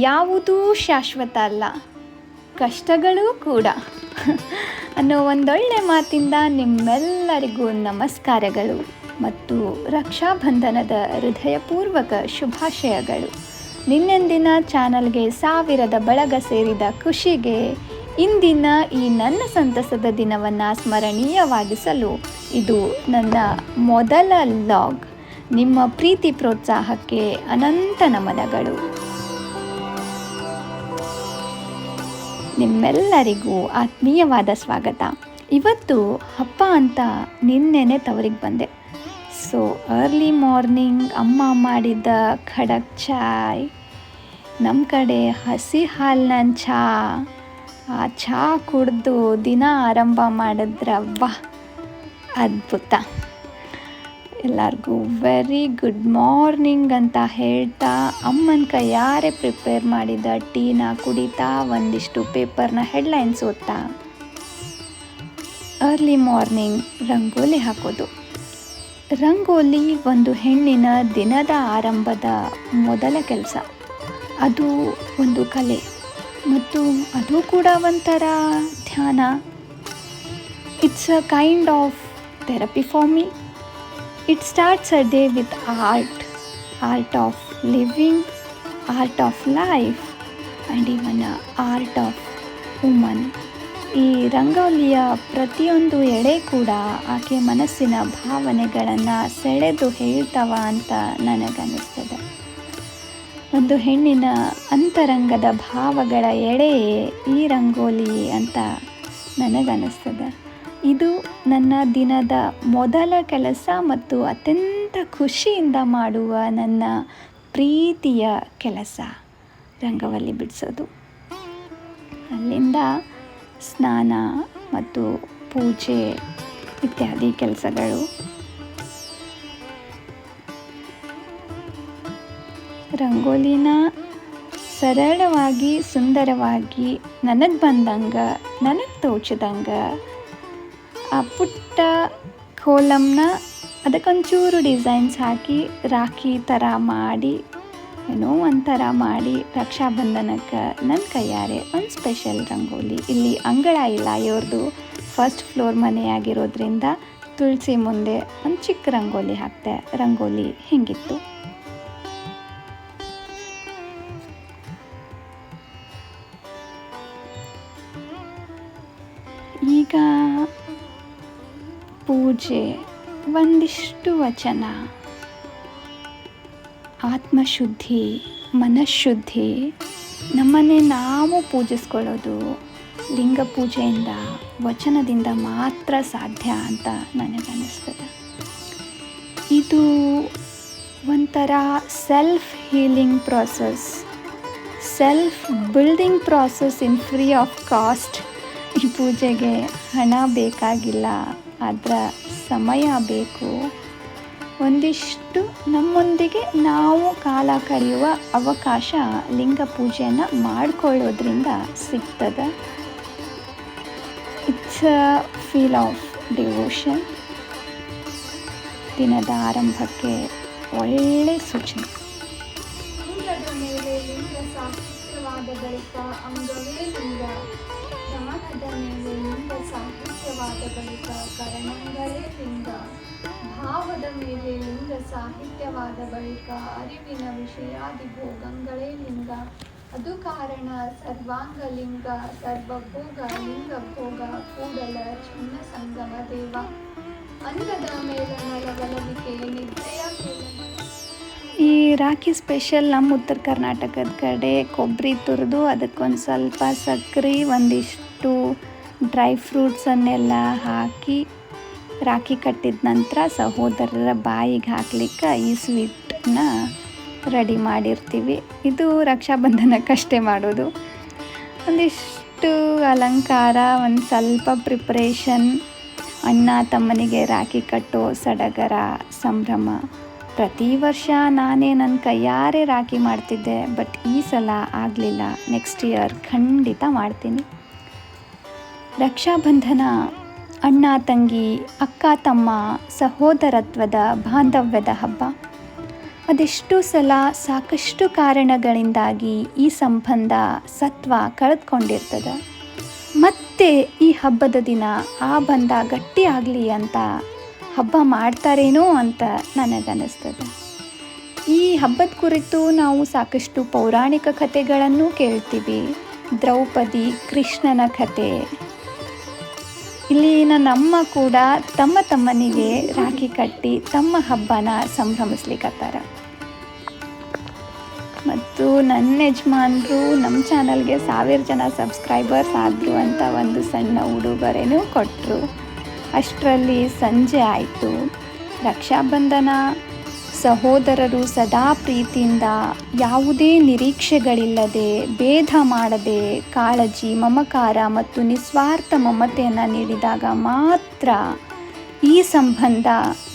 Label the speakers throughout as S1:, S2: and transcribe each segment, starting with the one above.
S1: ಯಾವುದೂ ಶಾಶ್ವತ ಅಲ್ಲ, ಕಷ್ಟಗಳೂ ಕೂಡ. ಅನ್ನೋ ಒಂದೊಳ್ಳೆ ಮಾತಿಂದ ನಿಮ್ಮೆಲ್ಲರಿಗೂ ನಮಸ್ಕಾರಗಳು ಮತ್ತು ರಕ್ಷಾಬಂಧನದ ಹೃದಯಪೂರ್ವಕ ಶುಭಾಶಯಗಳು. ನಿನ್ನೆಂದಿನ ಚಾನಲ್ಗೆ ಸಾವಿರದ ಬಳಗ ಸೇರಿದ ಖುಷಿಗೆ ಇಂದಿನ ಈ ನನ್ನ ಸಂತಸದ ದಿನವನ್ನು ಸ್ಮರಣೀಯವಾಗಿಸಲು ಇದು ನನ್ನ ಮೊದಲ ಲಾಗ್. ನಿಮ್ಮ ಪ್ರೀತಿ ಪ್ರೋತ್ಸಾಹಕ್ಕೆ ಅನಂತ ನಮನಗಳು. ನಿಮ್ಮೆಲ್ಲರಿಗೂ ಆತ್ಮೀಯವಾದ ಸ್ವಾಗತ. ಇವತ್ತು ಹಬ್ಬ ಅಂತ ನಿನ್ನೆನೆ ತವರಿಗೆ ಬಂದೆ. ಸೊ ಅರ್ಲಿ ಮಾರ್ನಿಂಗ್ ಅಮ್ಮ ಮಾಡಿದ ಖಡಕ್ ಚಾಯ್ ನಮ್ಮ ಕಡೆ ಹಸಿ ಹಾಲಿನ ಚಹಾ ಆ ಚಾ ಕುಡಿದು ದಿನ ಆರಂಭ ಮಾಡಿದ್ರೆ ಅದ್ಭುತ. ಎಲ್ಲರಿಗೂ ವೆರಿ ಗುಡ್ ಮಾರ್ನಿಂಗ್ ಅಂತ ಹೇಳ್ತಾ ಅಮ್ಮನ ಕೈಯಾರೆ ಪ್ರಿಪೇರ್ ಮಾಡಿದ ಟೀನ ಕುಡಿತಾ ಒಂದಿಷ್ಟು ಪೇಪರ್ನ ಹೆಡ್ಲೈನ್ಸ್ ಓದ್ತಾ. ಅರ್ಲಿ ಮಾರ್ನಿಂಗ್ ರಂಗೋಲಿ ಹಾಕೋದು. ರಂಗೋಲಿ ಒಂದು ಹೆಣ್ಣಿನ ದಿನದ ಆರಂಭದ ಮೊದಲ ಕೆಲಸ. ಅದು ಒಂದು ಕಲೆ. ಮತ್ತು ಅದು ಕೂಡ ಒಂಥರ ಧ್ಯಾನ. It's a kind of therapy for me it starts a day with art art of living art of life and even art of woman ಈ ರಂಗೋಲಿಯ ಪ್ರತಿಯೊಂದು ಎಳೆ ಕೂಡ ಆಕೆ ಮನಸ್ಸಿನ ಭಾವನೆಗಳನ್ನು ಸೆಳೆದು ಹೇಳ್ತವ ಅಂತ ನನಗನ್ನಿಸ್ತದೆ. ಒಂದು ಹೆಣ್ಣಿನ ಅಂತರಂಗದ ಭಾವಗಳ ಎಳೆಯೇ ಈ ರಂಗೋಲಿ ಅಂತ ನನಗನ್ನಿಸ್ತದೆ. ಇದು ನನ್ನ ದಿನದ ಮೊದಲ ಕೆಲಸ ಮತ್ತು ಅತ್ಯಂತ ಖುಷಿಯಿಂದ ಮಾಡುವ ನನ್ನ ಪ್ರೀತಿಯ ಕೆಲಸ. ರಂಗವಲ್ಲಿ ಬಿಡಿಸೋದು. ಅಲ್ಲಿಂದ ಸ್ನಾನ ಮತ್ತು ಪೂಜೆ ಇತ್ಯಾದಿ ಕೆಲಸಗಳು. ರಂಗೋಲಿನ ಸರಳವಾಗಿ, ಸುಂದರವಾಗಿ ನನಗೆ ಬಂದಂಗೆ, ನನಗೆ ತೋಚಿದಂಗೆ ಆ ಪುಟ್ಟ ಕೋಲಮ್ನ ಅದಕ್ಕೊಂಚೂರು ಡಿಸೈನ್ಸ್ ಹಾಕಿ ರಾಖಿ ಥರ ಮಾಡಿ, ಏನೋ ಒಂಥರ ಮಾಡಿ ರಕ್ಷಾಬಂಧನಕ್ಕೆ ನನ್ನ ಕೈಯಾರೆ ಒಂದು ಸ್ಪೆಷಲ್ ರಂಗೋಲಿ. ಇಲ್ಲಿ ಅಂಗಳ ಇಲ್ಲ ಇವ್ರದ್ದು ಫಸ್ಟ್ ಫ್ಲೋರ್ ಮನೆಯಾಗಿರೋದ್ರಿಂದ ತುಳಸಿ ಮುಂದೆ ಒಂದು ಚಿಕ್ಕ ರಂಗೋಲಿ ಹಾಕ್ತೆ. ರಂಗೋಲಿ ಹಿಂಗಿತ್ತು? ಪೂಜೆ, ಒಂದಿಷ್ಟು ವಚನ. ಆತ್ಮಶುದ್ಧಿ, ಮನಃಶುದ್ಧಿ, ನಮ್ಮನ್ನೇ ನಾವು ಪೂಜಿಸ್ಕೊಳ್ಳೋದು ಲಿಂಗ ಪೂಜೆಯಿಂದ, ವಚನದಿಂದ ಮಾತ್ರ ಸಾಧ್ಯ ಅಂತ ನನಗನ್ನಿಸ್ತದೆ. ಇದು ಒಂಥರ self healing process self building process in free of cost ಈ ಪೂಜೆಗೆ ಹಣ ಬೇಕಾಗಿಲ್ಲ. ಅದರ ಸಮಯ ಬೇಕು. ಒಂದಿಷ್ಟು ನಮ್ಮೊಂದಿಗೆ ನಾವು ಕಾಲ ಕಳೆಯುವ ಅವಕಾಶ ಲಿಂಗ ಪೂಜೆಯನ್ನು ಮಾಡಿಕೊಳ್ಳೋದ್ರಿಂದ ಸಿಗ್ತದೆ. It's a feel of devotion ದಿನದ ಆರಂಭಕ್ಕೆ ಒಳ್ಳೆ ಸೂಚನೆ.
S2: ಬಳಿಕ ಅಂಗವೇ ಜ್ಞಾನದ ಮೇಲೆ ಲಿಂಗ ಸಾಹಿತ್ಯವಾದ ಬಳಿಕ ಕರಣಂಗಳೇ ಲಿಂಗ. ಭಾವದ ಮೇಲೆ ಲಿಂಗ ಸಾಹಿತ್ಯವಾದ ಬಳಿಕ ಅರಿವಿನ ವಿಷಯಾದಿ ಭೋಗಂಗಳೇ ಲಿಂಗ. ಅದು ಕಾರಣ ಸರ್ವಾಂಗ ಲಿಂಗ, ಸರ್ವಭೋಗ ಲಿಂಗ ಭೋಗ, ಕೂಡಲ ಚಿನ್ನ ಸಂಗಮ ದೇವ. ಅಂಗದ ಮೇಲನ ಲವಲವಿಕೆ ನಿದ್ರೆಯ
S1: ಈ ರಾಖಿ ಸ್ಪೆಷಲ್ ನಮ್ಮ ಉತ್ತರ ಕರ್ನಾಟಕದ ಕಡೆ ಕೊಬ್ಬರಿ ತುರಿದು, ಅದಕ್ಕೊಂದು ಸ್ವಲ್ಪ ಸಕ್ಕರೆ, ಒಂದಿಷ್ಟು ಡ್ರೈ ಫ್ರೂಟ್ಸನ್ನೆಲ್ಲ ಹಾಕಿ ರಾಖಿ ಕಟ್ಟಿದ ನಂತರ ಸಹೋದರರ ಬಾಯಿಗೆ ಹಾಕ್ಲಿಕ್ಕೆ ಈ ಸ್ವೀಟನ್ನ ರೆಡಿ ಮಾಡಿರ್ತೀವಿ. ಇದು ರಕ್ಷಾಬಂಧನಕ್ಕಷ್ಟೇ ಮಾಡೋದು. ಒಂದಿಷ್ಟು ಅಲಂಕಾರ, ಒಂದು ಸ್ವಲ್ಪ ಪ್ರಿಪ್ರೇಷನ್ ಅಣ್ಣ ತಮ್ಮನಿಗೆ ರಾಖಿ ಕಟ್ಟೋ ಸಡಗರ, ಸಂಭ್ರಮ. ಪ್ರತಿ ವರ್ಷ ನಾನೇ ನನ್ನ ಕೈಯಾರೆ ರಾಖಿ ಮಾಡ್ತಿದ್ದೆ, ಬಟ್ ಈ ಸಲ ಆಗಲಿಲ್ಲ. ನೆಕ್ಸ್ಟ್ ಇಯರ್ ಖಂಡಿತ ಮಾಡ್ತೀನಿ. ರಕ್ಷಾಬಂಧನ ಅಣ್ಣ, ತಂಗಿ, ಅಕ್ಕ, ತಮ್ಮ, ಸಹೋದರತ್ವದ ಬಾಂಧವ್ಯದ ಹಬ್ಬ. ಅದೆಷ್ಟು ಸಲ ಸಾಕಷ್ಟು ಕಾರಣಗಳಿಂದಾಗಿ ಈ ಸಂಬಂಧ ಸತ್ವ ಕಳೆದುಕೊಂಡಿರ್ತದೆ. ಮತ್ತೆ ಈ ಹಬ್ಬದ ದಿನ ಆ ಬಂಧ ಗಟ್ಟಿಯಾಗಲಿ ಅಂತ ಹಬ್ಬ ಮಾಡ್ತಾರೇನೋ ಅಂತ ನನಗನ್ನಿಸ್ತದೆ. ಈ ಹಬ್ಬದ ಕುರಿತು ನಾವು ಸಾಕಷ್ಟು ಪೌರಾಣಿಕ ಕಥೆಗಳನ್ನು ಕೇಳ್ತೀವಿ. ದ್ರೌಪದಿ, ಕೃಷ್ಣನ ಕತೆ ಇಲ್ಲಿನ ನಮ್ಮ ಕೂಡ ತಮ್ಮ ತಮ್ಮನಿಗೆ ರಾಖಿ ಕಟ್ಟಿ ತಮ್ಮ ಹಬ್ಬನ ಸಂಭ್ರಮಿಸ್ಲಿಕ್ಕತ್ತಾರ ಮತ್ತು ನನ್ನ ಯಜಮಾನರು ನಮ್ಮ ಚಾನಲ್ಗೆ ಸಾವಿರ ಜನ ಸಬ್ಸ್ಕ್ರೈಬರ್ಸ್ ಆದರು ಅಂತ ಒಂದು ಸಣ್ಣ ಉಡುಗೊರೆನೂ ಕೊಟ್ಟರು ಅಷ್ಟರಲ್ಲಿ ಸಂಜೆ ಆಯಿತು. ರಕ್ಷಾಬಂಧನ ಸಹೋದರರು ಸದಾ ಪ್ರೀತಿಯಿಂದ ಯಾವುದೇ ನಿರೀಕ್ಷೆಗಳಿಲ್ಲದೆ ಭೇದ ಮಾಡದೆ ಕಾಳಜಿ, ಮಮಕಾರ ಮತ್ತು ನಿಸ್ವಾರ್ಥ ಮಮತೆಯನ್ನು ನೀಡಿದಾಗ ಮಾತ್ರ ಈ ಸಂಬಂಧ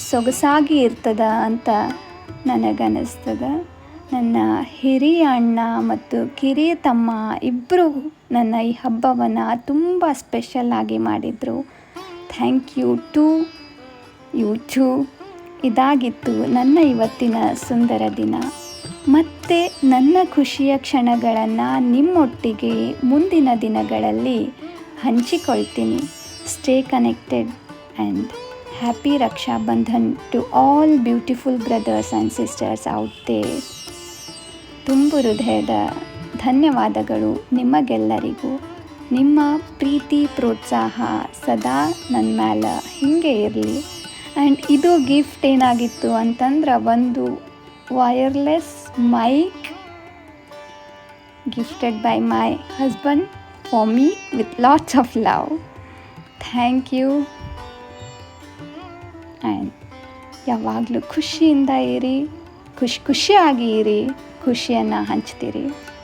S1: ಸೊಗಸಾಗಿ ಇರ್ತದ ಅಂತ ನನಗನ್ನಿಸ್ತದ ನನ್ನ ಹಿರಿಯ ಅಣ್ಣ ಮತ್ತು ಕಿರಿಯ ತಮ್ಮ ಇಬ್ಬರು ನನ್ನ ಈ ಹಬ್ಬವನ್ನು ತುಂಬ ಸ್ಪೆಷಲ್ ಆಗಿ ಮಾಡಿದರು. Thank you to you too. ಇದಾಗಿತ್ತು ನನ್ನ ಇವತ್ತಿನ ಸುಂದರ ದಿನ. ಮತ್ತೆ ನನ್ನ ಖುಷಿಯ ಕ್ಷಣಗಳನ್ನು ನಿಮ್ಮೊಟ್ಟಿಗೆ ಮುಂದಿನ ದಿನಗಳಲ್ಲಿ ಹಂಚಿಕೊಳ್ತೀನಿ. Stay connected and happy Rakshabandhan to all beautiful brothers and sisters out there ತುಂಬು ಹೃದಯದ ಧನ್ಯವಾದಗಳು ನಿಮಗೆಲ್ಲರಿಗೂ. ನಿಮ್ಮ ಪ್ರೀತಿ, ಪ್ರೋತ್ಸಾಹ ಸದಾ ನನ್ನ ಮ್ಯಾಲೆ ಹೀಗೆ ಇರಲಿ. ಆ್ಯಂಡ್ ಇದು ಗಿಫ್ಟ್ ಏನಾಗಿತ್ತು ಅಂತಂದ್ರೆ ಒಂದು wireless mic gifted by my husband for me with lots of love. Thank you. And ಯಾವಾಗಲೂ ಖುಷಿಯಿಂದ ಇರಿ. ಖುಷಿ, ಖುಷಿಯಾಗಿ ಇರಿ. ಖುಷಿಯನ್ನು ಹಂಚ್ತೀರಿ.